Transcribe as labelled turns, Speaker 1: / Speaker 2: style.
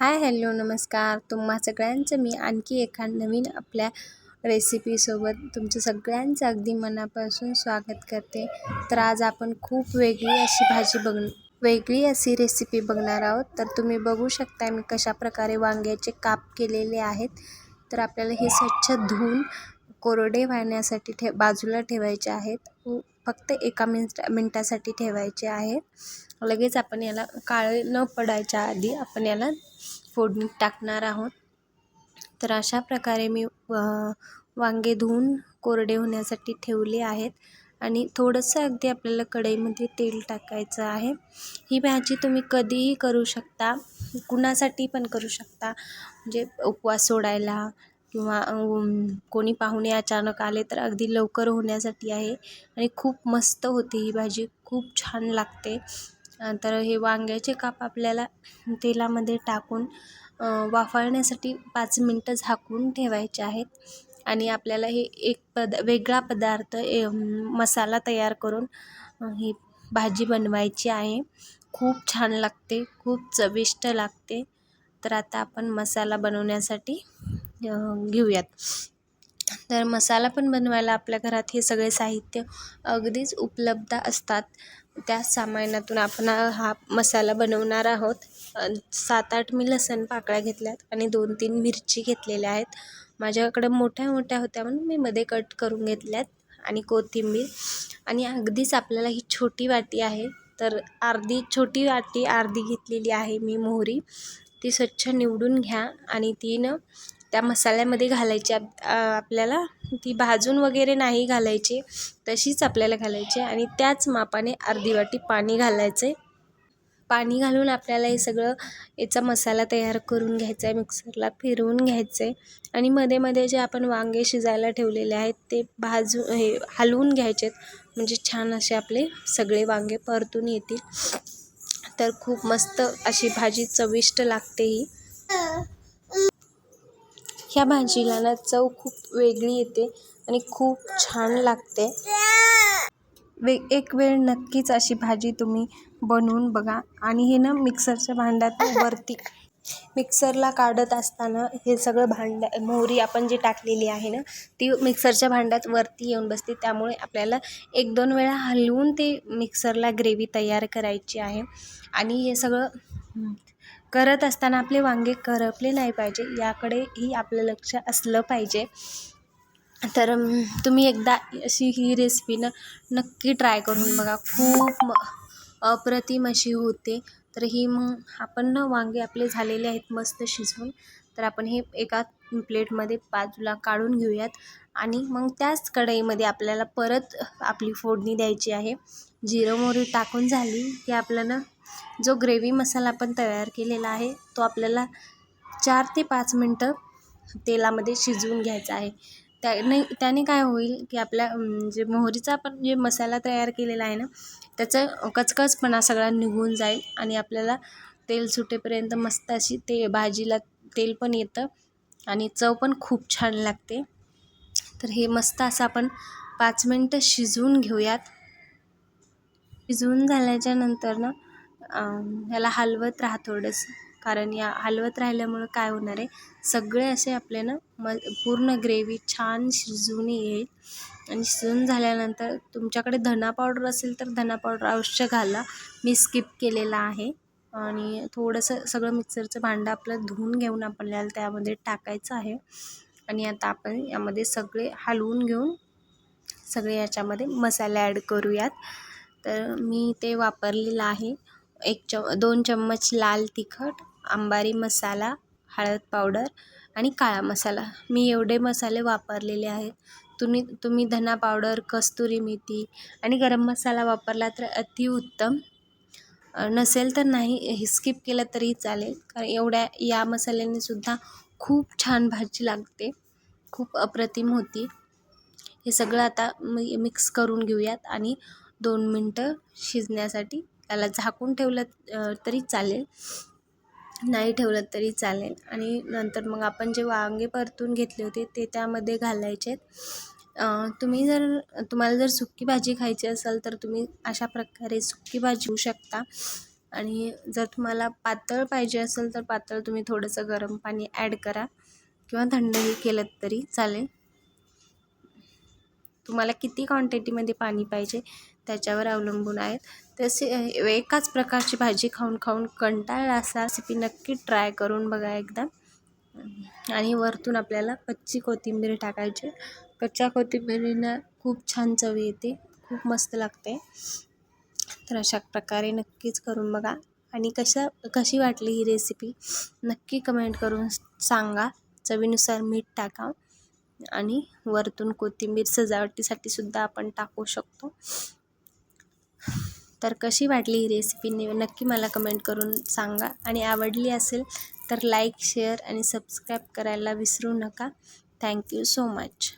Speaker 1: Hi hello नमस्कार. तुम्हा सगळ्यांचं मी आणखी एका नवीन आपल्या रेसिपीसोबत तुमचं सगळ्यांचं अगदी मनापासून स्वागत करते. तर आज आपण खूप वेगळी अशी भाजी बघ वेगळी अशी रेसिपी बघणार आहोत. तर तुम्ही बघू शकता मी कशा प्रकारे वांग्याचे काप केलेले आहेत. तर आपल्याला हे स्वच्छ धुवून कोरडे वाहण्यासाठी ठे बाजूला ठेवायचे आहेत. फक्त एका मिनिट मिनटासाठी ठेवायचे आहे. लगेच आपण याला काळे न पडायच्या आधी आपण याला फोडणीत टाकणार आहोत. तर अशा प्रकारे मी वांगे धुवून कोरडे होण्यासाठी ठेवले आहेत. आणि थोडंसं अगदी आपल्याला कढईमध्ये तेल टाकायचं आहे. ही भाजी तुम्ही कधीही करू शकता कुणासाठी पण करू शकता. म्हणजे उपवास सोडायला किंवा कोणी पाहुणे अचानक आले तर अगदी लवकर होण्यासाठी आहे. आणि खूप मस्त होते ही भाजी. खूप छान लागते. तर हे वांग्याचे काप आपल्याला तेलामध्ये टाकून वाफळण्यासाठी पाच मिनटं झाकून ठेवायचे आहेत. आणि आपल्याला हे एक पद वेगळा पदार्थ मसाला तयार करून ही भाजी बनवायची आहे. खूप छान लागते. खूप चविष्ट लागते. तर आता आपण मसाला बनवण्यासाठी घेऊयात. तर मसाला पण बनवायला आपल्या घरात हे सगळे साहित्य अगदीच उपलब्ध असतात. त्या सामानातून आपण हा मसाला बनवणार आहोत. सात आठ मी लसण पाकळ्या घेतल्यात आणि दोन तीन मिरची घेतलेल्या आहेत. माझ्याकडं मोठ्या मोठ्या होत्या म्हणून मी मध्ये कट करून घेतल्यात आणि कोथिंबीर. आणि अगदीच आपल्याला ही छोटी वाटी आहे. तर अर्धी छोटी वाटी अर्धी घेतलेली आहे मी मोहरी. ती स्वच्छ निवडून घ्या आणि ती न त्या मसाल्यामध्ये घालायची आपल्याला ती भाजून वगैरे नाही घालायची तशीच आपल्याला घालायची आणि त्याच मापाने अर्धी वाटी पाणी घालायचं आहे. पाणी घालून आपल्याला हे सगळं याचा मसाला तयार करून घ्यायचा आहे मिक्सरला फिरवून घ्यायचं आहे. आणि मध्ये मध्ये जे आपण वांगे शिजायला ठेवलेले आहेत ते भाजू हे हलवून घ्यायचे आहेत. म्हणजे छान असे आपले सगळे वांगे परतून येतील. तर खूप मस्त अशी भाजी चविष्ट लागते ही. ह्या भाजीला ना चव खूप वेगळी येते आणि खूप छान लागते. वे एक वेळ नक्कीच अशी भाजी तुम्ही बनवून बघा. आणि हे ना मिक्सरच्या भांड्यात वरती मिक्सरला काढत असताना हे सगळं भांड्या मोहरी आपण जी टाकलेली आहे ना ती मिक्सरच्या भांड्यात वरती येऊन बसते. त्यामुळे आपल्याला एक दोन वेळा हलवून ते मिक्सरला ग्रेव्ही तयार करायची आहे. आणि हे सगळं करत असताना आपले वांगे करपले नाही पाहिजे याकडेही आपलं लक्ष असलं पाहिजे. तर तुम्ही एकदा अशी ही रेसिपी न नक्की ट्राय करून बघा. खूप अप्रतिम अशी होते. तर ही मग आपण ना वांगे आपले झालेले आहेत मस्त शिजवून. तर आपण हे एका प्लेटमध्ये बाजूला काढून घेऊयात. आणि मग त्याच कढईमध्ये आपल्याला परत आपली फोडणी द्यायची आहे. जिरं मोहरी टाकून झाली. की आपल्याला जो ग्रेव्ही मसाला आपण तयार केलेला आहे तो आपल्याला चार ते पाच मिनटं तेलामध्ये शिजवून घ्यायचा आहे. त्याने त्याने काय होईल की आपल्या जे मोहरीचा आपण जे मसाला तयार केलेला आहे ना त्याचं कचकचपणा सगळा निघून जाईल आणि आपल्याला तेल सुटेपर्यंत मस्त अशी ते भाजीला तेल पण येतं आणि चव पण खूप छान लागते. तर हे मस्त असं आपण पाच मिनटं शिजवून घेऊयात. शिजवून झाल्याच्यानंतर ना ह्याला हलवत राहा थोडंसं. कारण या हलवत राहिल्यामुळं काय होणार आहे? सगळे असे आपले ना म पूर्ण ग्रेव्ही छान शिजवून येईल. आणि शिजून झाल्यानंतर तुमच्याकडे धना पावडर असेल तर धना पावडर अवश्य घाला. मी स्किप केलेला आहे. आणि थोडंसं सगळं मिक्सरचं भांडं आपलं धुवून घेऊन आपल्याला त्यामध्ये टाकायचं आहे. आणि आता आपण यामध्ये सगळे हलवून घेऊन सगळे याच्यामध्ये मसाले ॲड करूयात. तर मी ते वापरलेलं आहे. एक च दोन चम्मच लाल तिखट अंबारी मसाला हळद पावडर आणि काळा मसाला. मी एवढे मसाले वापरलेले आहेत. तुम्ही तुम्ही धना पावडर कस्तुरी मेथी आणि गरम मसाला वापरला तर अतिउत्तम नसेल तर नाही स्किप केलं तरी चालेल. कारण एवढ्या या मसाल्याने सुद्धा खूप छान भाजी लागते. खूप अप्रतिम होती. हे सगळं आता मी मिक्स करून घेऊयात आणि दोन मिनटं शिजण्यासाठी त्याला झाकून ठेवलं तरी चालेल. नाही ठेवलं तरी चालेल. आणि नंतर मग आपण जे वांगे परतून घेतले होते ते त्यामध्ये घालायचे तुम्ही जर तुम्हाला जर सुकी भाजी खायची असेल तर तुम्ही अशा प्रकारे सुकी भाजी होऊ शकता. आणि जर तुम्हाला पातळ पाहिजे असेल तर पातळ तुम्ही थोडंसं गरम पाणी ॲड करा. किंवा थंडही केलं तरी चालेल. तुम्हाला किती क्वांटिटीमध्ये पाणी पाहिजे त्याच्यावर अवलंबून आहेत. तसे एकाच प्रकारची भाजी खाऊन खाऊन कंटाळला असा रेसिपी नक्की ट्राय करून बघा एकदा. आणि वरतून आपल्याला कच्ची कोथिंबीर टाकायची. कच्च्या कोथिंबीरीनं खूप छान चव येते खूप मस्त लागते. तर अशा प्रकारे नक्कीच करून बघा. आणि कशा कशी वाटली ही रेसिपी नक्की कमेंट करून सांगा. चवीनुसार मीठ टाका. आणि वरतून कोथिंबीर सजावटीसाठी सुद्धा आपण टाकू शकतो. तर कशी वाटली ही रेसिपी नक्की मला कमेंट करून सांगा. आणि आवडली असेल तर लाईक शेअर आणि सबस्क्राईब करायला विसरू नका. Thank you so much